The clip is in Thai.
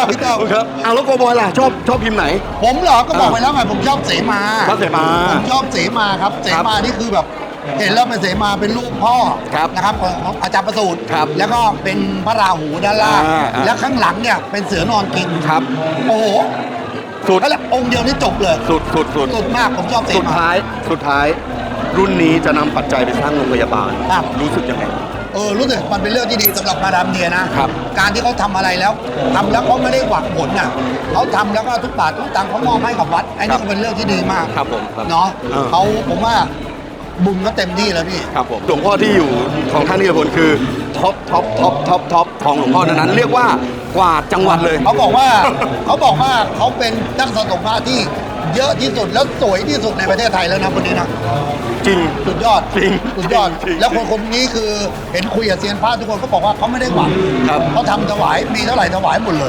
ากพี่ต้อมครับเอาแล้วโกบอยล่ะ ชอบชอบพิมพ์ไหน ผมเหรอ ก็บอกไปแล้วไงผมชอบเสมาชอบเสมาผมชอบเสมาครับ เสมานี่คือแบบ เห็นแล้วเป็นเสมาเป็นรูปพ่อครับนะครับของอาจารย์ประสูติครับแล้วก็เป็นพระราหูด้านล่างอ่าอ่า แล้วข้างหลังเนี่ยเป็นเสือนอนกินครับ โอ้โหสุดแล้วแหละองค์เดียวนี่จบเลยสุดสุดสุด สุดมากผมชอบเสสุดมา ท้าย สุดท้าย รุ่นนี้จะนำปัจจัยไปสร้างโรงพยาบาล ครับ รู้สึกยังไง เออรู้สึกมันเป็นเรื่องที่ดีสำหรับมาดามเนียนะครับ การที่เขาทำอะไรแล้วทำแล้วเขาไม่ได้หวังผลน่ะเขาทำแล้วก็ทุกบาททุกตังค์เขามอบให้กับวัดไอ้ครันี่บก็เป็นเรื่องที่ดีมากครับผมครับเนาะเออ เขาผมว่าบุญก็เต็มที่แล้วพี่ ครับผมหลวงพ่อที่อยู่ของท่านนิพนธ์คือท็อปท็อปท็อปท็อปท็อปของหลวงพ่อนั้นๆเรียกว่ากวาดจังหวัดเลย เขาบอกว่า เขาบอกว่าเขาเป็นนักสะสมพระที่ เยอะที่สุดแล้วสวยที่สุดในประเทศไทยแล้วนะคนนี้นะจริง สุดยอดจริงสุดยอด จริงแล้วคนคนนี้คือเห็นคุยกับเซียนพระทุกคนก็บอกว่าเขาไม่ได้หวังครับ เขาทำถวายมีเท่าไหร่ถวายหมดเลย